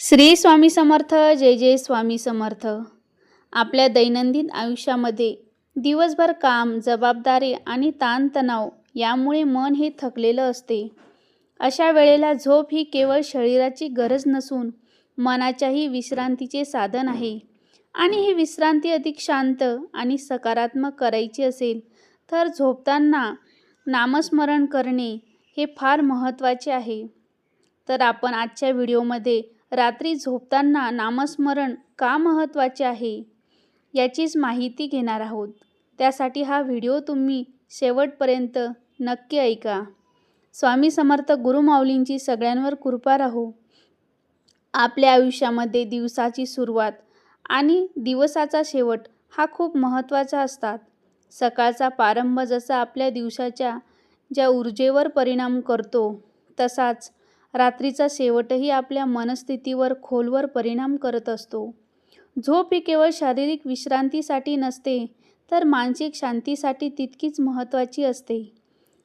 श्री स्वामी समर्थ जय जय स्वामी समर्थ. आपल्या दैनंदिन आयुष्यामध्ये दिवसभर काम जबाबदारी आणि ताणतणाव यामुळे मन हे थकलेलं असते. अशा वेळेला झोप ही केवळ शरीराची गरज नसून मनाच्याही विश्रांतीचे साधन आहे. आणि ही विश्रांती अधिक शांत आणि सकारात्मक करायची असेल तर झोपताना नामस्मरण करणे हे फार महत्त्वाचे आहे. तर आपण आजच्या व्हिडिओमध्ये रात्री झोपताना नामस्मरण का महत्त्वाचे आहे? याचीच माहिती घेणार आहोत. त्यासाठी हा व्हिडिओ तुम्ही शेवटपर्यंत नक्की ऐका. स्वामी समर्थ गुरुमाऊलींची सगळ्यांवर कृपा राहो. आपल्या आयुष्यामध्ये दिवसाची सुरुवात आणि दिवसाचा शेवट हा खूप महत्त्वाचा असतात. सकाळचा प्रारंभ जसा आपल्या दिवसाच्या ज्या ऊर्जेवर परिणाम करतो तसाच रात्रीचा शेवटही आपल्या मनस्थितीवर खोलवर परिणाम करत असतो. झोप ही केवळ शारीरिक विश्रांतीसाठी नसते तर मानसिक शांतीसाठी तितकीच महत्त्वाची असते.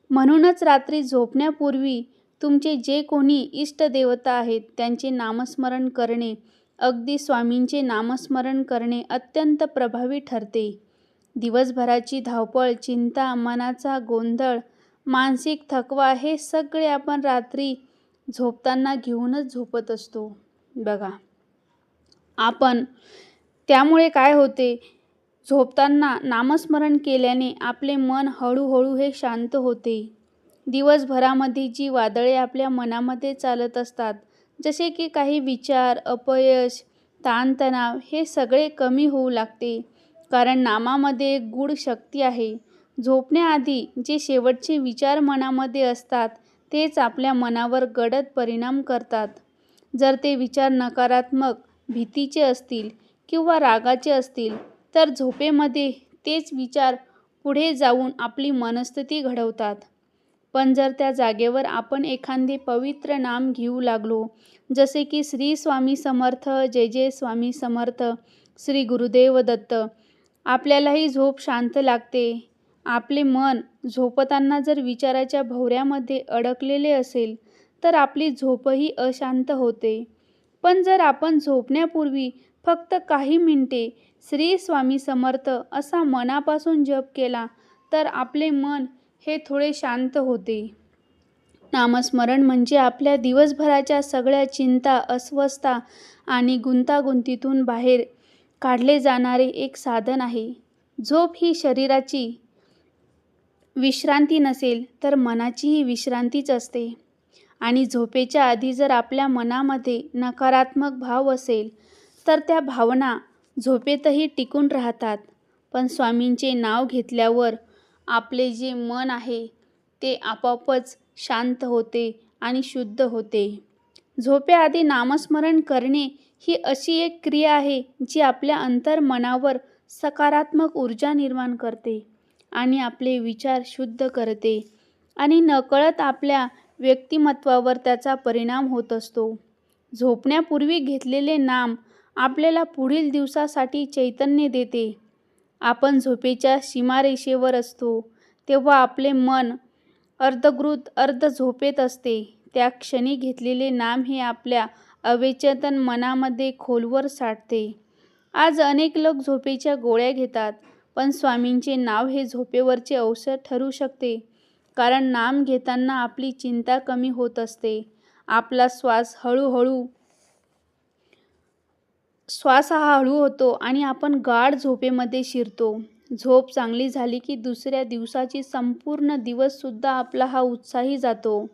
म्हणूनच रात्री झोपण्यापूर्वी तुमचे जे कोणी इष्टदेवता आहेत त्यांचे नामस्मरण करणे अगदी स्वामींचे नामस्मरण करणे अत्यंत प्रभावी ठरते. दिवसभराची धावपळ चिंता मनाचा गोंधळ मानसिक थकवा हे सगळे आपण रात्री झोपताना घेऊनच झोपत असतो. बघा. आपण त्यामुळे काय होते? झोपताना नामस्मरण केल्याने आपले मन हळूहळू हे शांत होते. दिवसभरामध्ये जी वादळे आपल्या मनामध्ये चालत असतात जसे की काही विचार अपयश ताणतणाव हे सगळे कमी होऊ लागते. कारण नामामध्ये एक गूढ शक्ती आहे. झोपण्याआधी जे शेवटचे विचार मनामध्ये असतात तेच आपल्या मनावर गडद परिणाम करतात. जर ते विचार नकारात्मक भीतीचे असतील किंवा रागाचे असतील तर झोपेमध्ये तेच विचार पुढे जाऊन आपली मनस्थिती घडवतात. पण जर त्या जागेवर आपण एखादे पवित्र नाम घेऊ लागलो जसे की श्री स्वामी समर्थ जय जय स्वामी समर्थ श्री गुरुदेव दत्त आपल्यालाही झोप शांत लागते. आपले मन झोपताना जर विचाराच्या भोवऱ्यामध्ये अडकलेले असेल तर आपली झोपही अशांत होते. पण जर आपण झोपण्यापूर्वी फक्त काही मिनिटे श्री स्वामी समर्थ असा मनापासून जप केला तर आपले मन हे थोडे शांत होते. नामस्मरण म्हणजे आपल्या दिवसभराच्या सगळ्या चिंता अस्वस्थता आणि गुंतागुंतीतून बाहेर काढले जाणारे एक साधन आहे. झोप ही शरीराची विश्रांती नसेल तर मनाचीही विश्रांतीच असते. आणि झोपेच्या आधी जर आपल्या मनामध्ये नकारात्मक भाव असेल तर त्या भावना झोपेतही टिकून राहतात. पण स्वामींचे नाव घेतल्यावर आपले जे मन आहे ते आपोआपच शांत होते आणि शुद्ध होते. झोपेआधी नामस्मरण करणे ही अशी एक क्रिया आहे जी आपल्या अंतर्मनावर सकारात्मक ऊर्जा निर्माण करते. आणि आपले विचार शुद्ध करते आणि नकळत आपल्या व्यक्तिमत्वावर त्याचा परिणाम होत असतो. झोपण्यापूर्वी घेतलेले नाम आपल्याला पुढील दिवसासाठी चैतन्य देते. आपण झोपेच्या सीमारेषेवर असतो तेव्हा आपले मन अर्धगृत अर्ध झोपेत असते. त्या क्षणी घेतलेले नाम हे आपल्या अवेचेतन मनामध्ये खोलवर साठते. आज अनेक लोक झोपेच्या गोळ्या घेतात. पण स्वामींचे नाव हे झोपेवरचे औषध ठरू शकते. कारण नाम घेताना आपली चिंता कमी होत असते. आपला श्वास हळूहळू श्वास हा हळू होतो आणि आपण गाढ झोपेमध्ये शिरतो. झोप चांगली झाली की दुसऱ्या दिवसाची संपूर्ण दिवससुद्धा आपला हा उत्साही जातो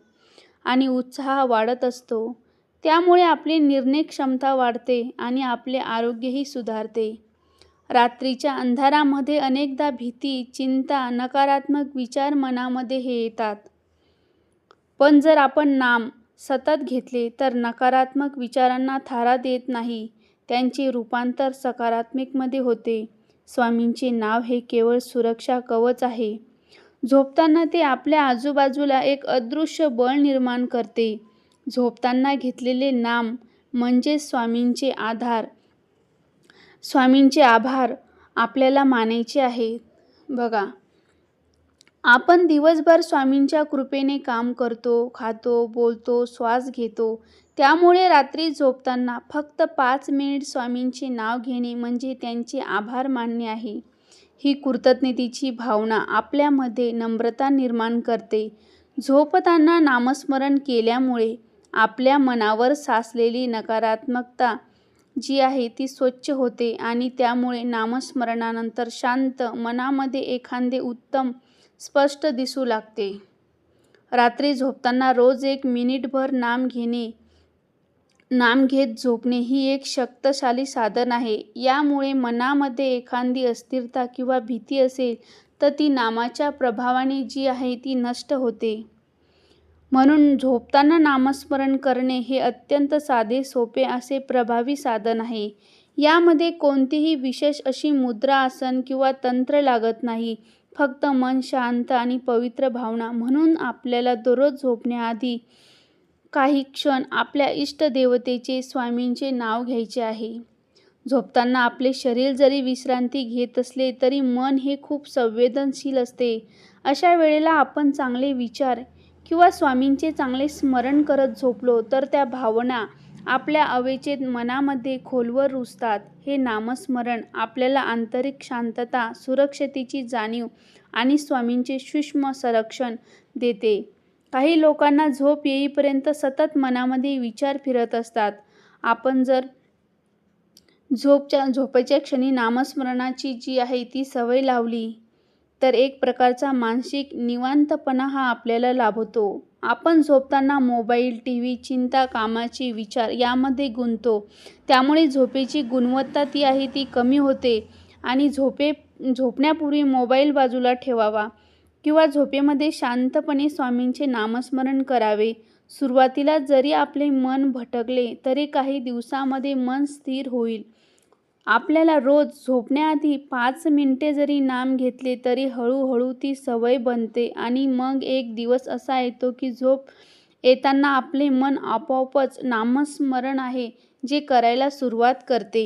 आणि उत्साह वाढत असतो. त्यामुळे आपली निर्णय क्षमता वाढते आणि आपले आरोग्यही सुधारते. रात्रीच्या अंधारामध्ये अनेकदा भीती चिंता नकारात्मक विचार मनामध्ये हे येतात. पण जर आपण नाम सतत घेतले तर नकारात्मक विचारांना थारा देत नाही त्यांचे रूपांतर सकारात्मकमध्ये होते. स्वामींचे नाव हे केवळ सुरक्षा कवच आहे. झोपताना ते आपल्या आजूबाजूला एक अदृश्य बळ निर्माण करते. झोपताना घेतलेले नाम म्हणजे स्वामींचे आधार स्वामींचे आभार आपल्याला मानायचे आहेत बघा आपण दिवसभर स्वामींच्या कृपेने काम करतो खातो बोलतो श्वास घेतो. त्यामुळे रात्री झोपताना फक्त पाच मिनिट स्वामींचे नाव घेणे म्हणजे त्यांचे आभार मानणे आहे. ही कृतज्ञतेची भावना आपल्यामध्ये नम्रता निर्माण करते. झोपताना नामस्मरण केल्यामुळे आपल्या मनावर साचलेली नकारात्मकता जी आहे ती स्वच्छ होते आणि त्यामुळे नामस्मरणानंतर शांत मनामध्ये एखादे उत्तम स्पष्ट दिसू लागते. रात्री झोपताना रोज एक मिनिटभर नाम घेणे नाम घेत झोपणे ही एक शक्तशाली साधन आहे. यामुळे मनामध्ये एखादी अस्थिरता किंवा भीती असेल तर ती नामाच्या प्रभावाने जी आहे ती नष्ट होते. म्हणून झोपताना नामस्मरण करणे हे अत्यंत साधे सोपे असे प्रभावी साधन आहे. यामध्ये कोणतीही विशेष अशी मुद्रा आसन किंवा तंत्र लागत नाही. फक्त मन शांत आणि पवित्र भावना म्हणून आपल्याला दररोज झोपण्याआधी काही क्षण आपल्या इष्टदेवतेचे स्वामींचे नाव घ्यायचे आहे. झोपताना आपले शरीर जरी विश्रांती घेत असले तरी मन हे खूप संवेदनशील असते. अशा वेळेला आपण चांगले विचार किंवा स्वामींचे चांगले स्मरण करत झोपलो तर त्या भावना आपल्या अवेचेत मनामध्ये खोलवर रुजतात. हे नामस्मरण आपल्याला आंतरिक शांतता सुरक्षतेची जाणीव आणि स्वामींचे सूक्ष्म संरक्षण देते. काही लोकांना झोप येईपर्यंत सतत मनामध्ये विचार फिरत असतात. आपण जर झोपच्या झोपेच्या क्षणी नामस्मरणाची जी आहे ती सवय लावली तर एक प्रकारचा मानसिक निवांतपणा हा आपल्याला लाभतो. आपण झोपताना मोबाईल टी व्ही चिंता कामाचे विचार यामध्ये गुंतो त्यामुळे झोपेची गुणवत्ता ती आहे ती कमी होते आणि झोपे झोपण्यापूर्वी मोबाईल बाजूला ठेवावा किंवा झोपेमध्ये शांतपणे स्वामींचे नामस्मरण करावे. सुरुवातीला जरी आपले मन भटकले तरी काही दिवसामध्ये मन स्थिर होईल. आपल्याला रोज झोपण्याआधी पाच मिनिटे जरी नाम घेतले तरी हळूहळू ती सवय बनते आणि मग एक दिवस असा येतो की झोप येताना आपले मन आपोआपच नामस्मरण आहे जे करायला सुरुवात करते.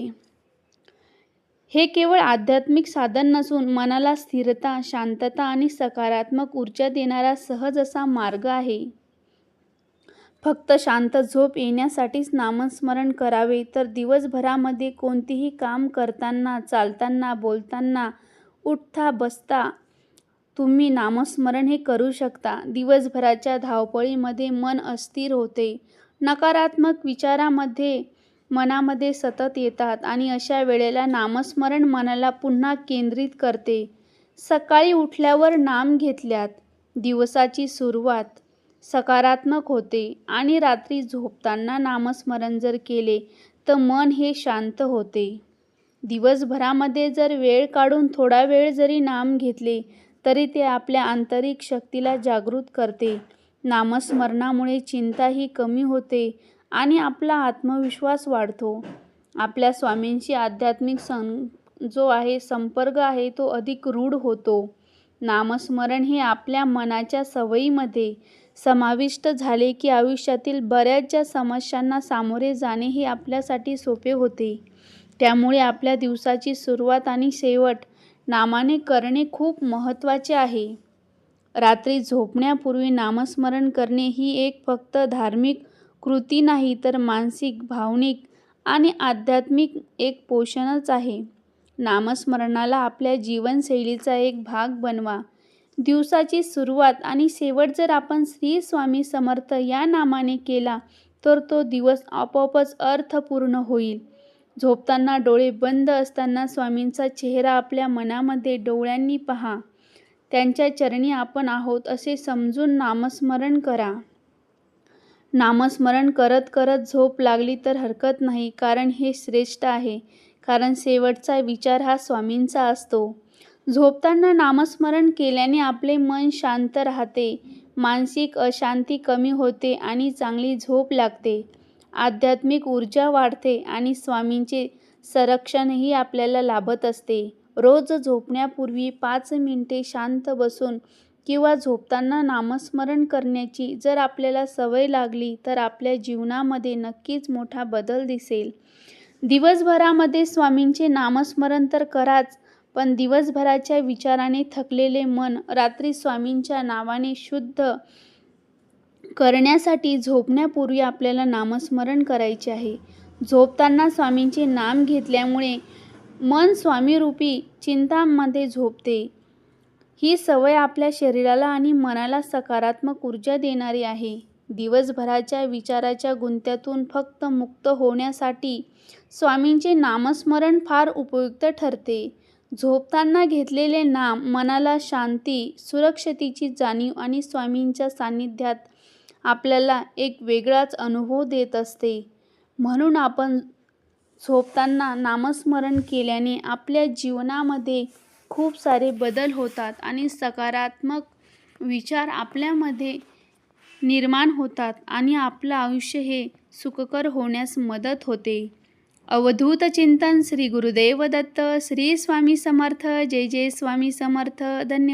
हे केवळ आध्यात्मिक साधन नसून मनाला स्थिरता शांतता आणि सकारात्मक ऊर्जा देणारा सहज असा मार्ग आहे. फक्त शांत झोप येण्यासाठीच नामस्मरण करावे. तर दिवसभरामध्ये कोणतेही काम करताना चालताना बोलताना उठता बसता तुम्ही नामस्मरण हे करू शकता. दिवसभराच्या धावपळीमध्ये मन अस्थिर होते. नकारात्मक विचारामध्ये मनामध्ये सतत येतात आणि अशा वेळेला नामस्मरण मनाला पुन्हा केंद्रित करते. सकाळी उठल्यावर नाम घेतल्यात. दिवसाची सुरुवात सकारात्मक होते आणि रात्री झोपताना नामस्मरण जर केले तर मन हे शांत होते. दिवसभरामध्ये जर वेळ काढून थोडा वेळ जरी नाम घेतले तरी ते आपल्या आंतरिक शक्तीला जागृत करते. नामस्मरणामुळे चिंताही कमी होते आणि आपला आत्मविश्वास वाढतो. आपल्या स्वामींशी आध्यात्मिक सं जो आहे संपर्क आहे तो अधिक रूढ होतो. नामस्मरण हे आपल्या मनाच्या सवयीमध्ये समाविष्ट झाले की आयुष्यातील बऱ्याचशा समस्यांना सामोरे जाणे हे आपल्यासाठी सोपे होते. त्यामुळे आपल्या दिवसाची सुरुवात आणि शेवट नामाने करणे खूप महत्त्वाचे आहे. रात्री झोपण्यापूर्वी नामस्मरण करणे ही एक फक्त धार्मिक कृती नाही तर मानसिक भावनिक आणि आध्यात्मिक एक पोषणच आहे. नामस्मरणाला आपल्या जीवनशैलीचा एक भाग बनवा. दिवसाची सुरुवात आणि शेवट जर आपण श्री स्वामी समर्थ या नामाने केला तर तो दिवस आपोआपच अर्थपूर्ण होईल. झोपताना डोळे बंद असताना स्वामींचा चेहरा आपल्या मनामध्ये डोळ्यांनी पहा. त्यांच्या चरणी आपण आहोत असे समजून नामस्मरण करा. नामस्मरण करत करत झोप लागली तर हरकत नाही कारण हे श्रेष्ठ आहे कारण शेवटचा विचार हा स्वामींचा असतो. झोपताना नामस्मरण केल्याने आपले मन शांत राहते मानसिक अशांती कमी होते आणि चांगली झोप लागते. आध्यात्मिक ऊर्जा वाढते आणि स्वामींचे संरक्षणही आपल्याला लाभत असते. रोज झोपण्यापूर्वी पाच मिनिटे शांत बसून किंवा झोपताना नामस्मरण करण्याची जर आपल्याला सवय लागली तर आपल्या जीवनामध्ये नक्कीच मोठा बदल दिसेल. दिवसभरामध्ये स्वामींचे नामस्मरण तर कराच पण दिवसभराच्या विचाराने थकलेले मन रात्री स्वामींच्या नावाने शुद्ध करण्यासाठी झोपण्यापूर्वी आपल्याला नामस्मरण करायचे आहे. झोपताना स्वामींचे नाम घेतल्यामुळे मन स्वामीरूपी चिंतामध्ये झोपते. ही सवय आपल्या शरीराला आणि मनाला सकारात्मक ऊर्जा देणारी आहे. दिवसभराच्या विचाराच्या गुंत्यातून फक्त मुक्त होण्यासाठी स्वामींचे नामस्मरण फार उपयुक्त ठरते. झोपताना घेतलेले नाम मनाला शांती सुरक्षतेची जाणीव आणि स्वामींच्या सान्निध्यात आपल्याला एक वेगळाच अनुभव देत असते. म्हणून आपण झोपताना नामस्मरण केल्याने आपल्या जीवनामध्ये खूप सारे बदल होतात आणि सकारात्मक विचार आपल्यामध्ये निर्माण होतात आणि आपलं आयुष्य हे सुखकर होण्यास मदत होते. अवधूत चिंतन श्री गुरुदेव दत्त श्री स्वामी समर्थ जय जय स्वामी समर्थ धन्यवाद.